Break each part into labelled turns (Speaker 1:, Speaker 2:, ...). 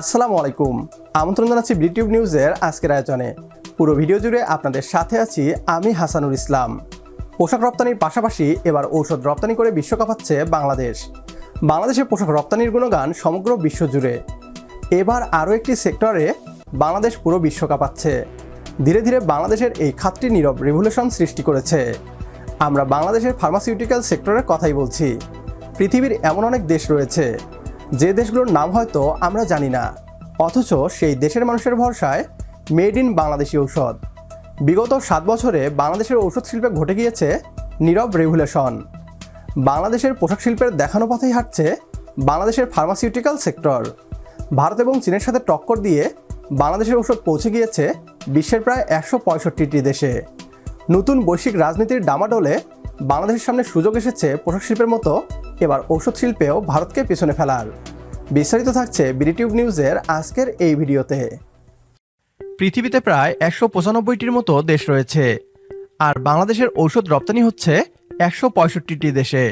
Speaker 1: আসসালামু আলাইকুম। আমন্ত্রণ জানাচ্ছি বিটিউব নিউজের আজকের আয়োজনে। পুরো ভিডিও জুড়ে আপনাদের সাথে আছি আমি হাসানুর ইসলাম। পোশাক রপ্তানির পাশাপাশি এবার ঔষধ রপ্তানি করে বিশ্ব কাঁপাচ্ছে বাংলাদেশ। বাংলাদেশের পোশাক রপ্তানির গুণগান সমগ্র বিশ্ব জুড়ে। এবার আরও একটি সেক্টরে বাংলাদেশ পুরো বিশ্ব কাঁপাচ্ছে ধীরে ধীরে বাংলাদেশের এই খাতটি নীরব রেভলিউশন সৃষ্টি করেছে। আমরা বাংলাদেশের ফার্মাসিউটিক্যাল সেক্টরের কথাই বলছি। পৃথিবীর এমন অনেক দেশ রয়েছে যে দেশগুলোর নাম হয়তো আমরা জানি না। অথচ সেই দেশের মানুষের ভরসায় মেড ইন বাংলাদেশি ঔষধ। বিগত সাত বছরে বাংলাদেশের ঔষধ শিল্পে ঘটে গিয়েছে নীরব রেগুলেশন। বাংলাদেশের পোশাক শিল্পের দেখানো পথেই হাঁটছে বাংলাদেশের ফার্মাসিউটিক্যাল সেক্টর ভারত এবং চীনের সাথে টক্কর দিয়ে বাংলাদেশের ঔষধ পৌঁছে গিয়েছে বিশ্বের প্রায় একশো পঁয়ষট্টিটি দেশে। নতুন বৈশ্বিক রাজনীতির ডামাডোলে বাংলাদেশের সামনে সুযোগ এসেছে পোশাক শিল্পের মতো এবার ঔষধ শিল্পেও ভারতকে পেছনে ফেলার। বিস্তারিত থাকছে বিডিটিউব নিউজের আজকের এই ভিডিওতে। পৃথিবীতে প্রায় একশো পঁচানব্বইটির মতো দেশ রয়েছে, আর বাংলাদেশের ঔষধ রপ্তানি হচ্ছে একশো পঁয়ষট্টিটি দেশে।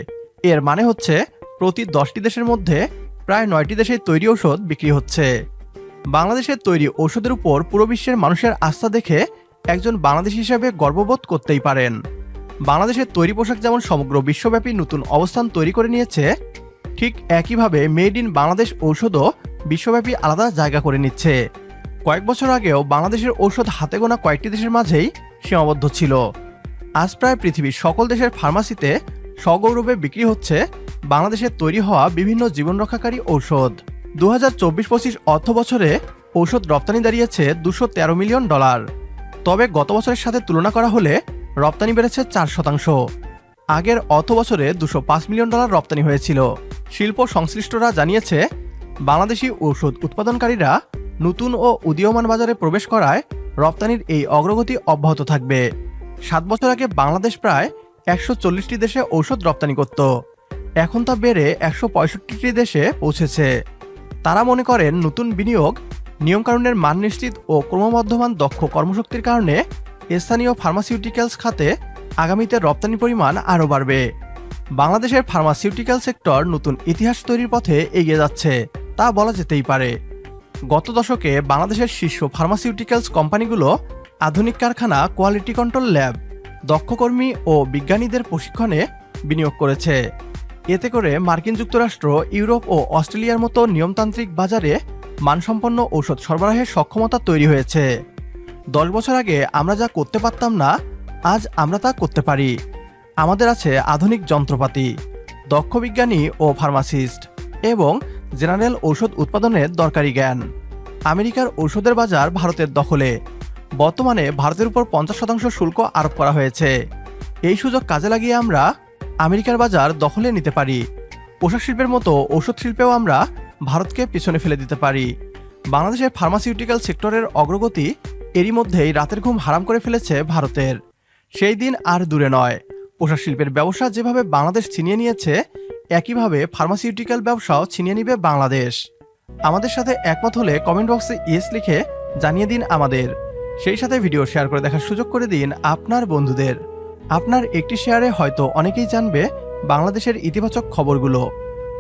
Speaker 1: এর মানে হচ্ছে প্রতি দশটি দেশের মধ্যে প্রায় নয়টি দেশে তৈরি ঔষধ বিক্রি হচ্ছে। বাংলাদেশের তৈরি ঔষধের উপর পুরো বিশ্বের মানুষের আস্থা দেখে একজন বাংলাদেশ হিসেবে গর্ববোধ করতেই পারেন। বাংলাদেশের তৈরি পোশাক যেমন সমগ্র বিশ্বব্যাপী নতুন অবস্থান তৈরি করে নিয়েছে, ঠিক একইভাবে মেড ইন বাংলাদেশ ঔষধও বিশ্বব্যাপী আলাদা জায়গা করে নিচ্ছে। কয়েক বছর আগেও বাংলাদেশের ঔষধ হাতে গোনা কয়েকটি দেশের মাঝেই সীমাবদ্ধ ছিল। আজ প্রায় পৃথিবীর সকল দেশের ফার্মাসিতে সগৌরবে বিক্রি হচ্ছে বাংলাদেশের তৈরি হওয়া বিভিন্ন জীবন রক্ষাকারী ঔষধ। দু হাজার চব্বিশ পঁচিশ অর্থ বছরে ঔষধ রপ্তানি দাঁড়িয়েছে দুশো তেরো মিলিয়ন ডলার। তবে গত বছরের সাথে তুলনা করা হলে রপ্তানি বেড়েছে চার শতাংশ। আগের অর্থ বছরে দুশো পাঁচ মিলিয়ন ডলার রপ্তানি হয়েছিল। শিল্প সংশ্লিষ্টরা জানিয়েছে, বাংলাদেশি ঔষধ উৎপাদনকারীরা নতুন ও উদীয়মান বাজারে প্রবেশ করায় রপ্তানির এই অগ্রগতি অব্যাহত থাকবে। সাত বছর আগে বাংলাদেশ প্রায় একশো চল্লিশটি দেশে ঔষধ রপ্তানি করত। এখন তা বেড়ে একশো পঁয়ষট্টিটি দেশে পৌঁছেছে। তারা মনে করেন, নতুন বিনিয়োগ নিয়মকানুনের মান নিশ্চিত ও ক্রমবর্ধমান দক্ষ কর্মশক্তির কারণে স্থানীয় ফার্মাসিউটিক্যালস খাতে আগামীতে রপ্তানি পরিমাণ আরও বাড়বে। বাংলাদেশের ফার্মাসিউটিক্যাল সেক্টর নতুন ইতিহাস তৈরির পথে এগিয়ে যাচ্ছে, তা বলা যেতেই পারে। গত দশকে বাংলাদেশের শীর্ষ ফার্মাসিউটিক্যালস কোম্পানিগুলো আধুনিক কারখানা কোয়ালিটি কন্ট্রোল ল্যাব দক্ষ কর্মী ও বিজ্ঞানীদের প্রশিক্ষণে বিনিয়োগ করেছে। এতে করে মার্কিন যুক্তরাষ্ট্র, ইউরোপ ও অস্ট্রেলিয়ার মতো নিয়মতান্ত্রিক বাজারে মানসম্পন্ন ঔষধ সরবরাহের সক্ষমতা তৈরি হয়েছে। দশ বছর আগে আমরা যা করতে পারতাম না, আজ আমরা তা করতে পারি। আমাদের আছে আধুনিক যন্ত্রপাতি, দক্ষ বিজ্ঞানী ও ফার্মাসিস্ট এবং জেনারেল ঔষধ উৎপাদনের দরকারি জ্ঞান। আমেরিকার ঔষধের বাজার ভারতের দখলে। বর্তমানে ভারতের উপর পঞ্চাশ শতাংশ শুল্ক আরোপ করা হয়েছে। এই সুযোগ কাজে লাগিয়ে আমরা আমেরিকার বাজার দখলে নিতে পারি। পোশাক শিল্পের মতো ঔষধ শিল্পেও আমরা ভারতকে পিছনে ফেলে দিতে পারি। বাংলাদেশের ফার্মাসিউটিক্যাল সেক্টরের অগ্রগতি এরই মধ্যেই রাতের ঘুম হারাম করে ফেলেছে ভারতের। সেই দিন আর দূরে নয়। পোশাক শিল্পের ব্যবসা যেভাবে বাংলাদেশ ছিনিয়ে নিয়েছে, একইভাবে ফার্মাসিউটিক্যাল ব্যবসাও ছিনিয়ে নিবে বাংলাদেশ। আমাদের সাথে একমত হলে কমেন্ট বক্সে ইয়েস লিখে জানিয়ে দিন আমাদের। সেই সাথে ভিডিও শেয়ার করে দেখার সুযোগ করে দিন আপনার বন্ধুদের। আপনার একটি শেয়ারে হয়তো অনেকেই জানবে বাংলাদেশের ইতিবাচক খবরগুলো।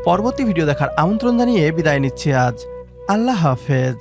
Speaker 1: পরবর্তী ভিডিও দেখার আমন্ত্রণ জানিয়ে বিদায় নিচ্ছি আজ। আল্লাহ হাফেজ।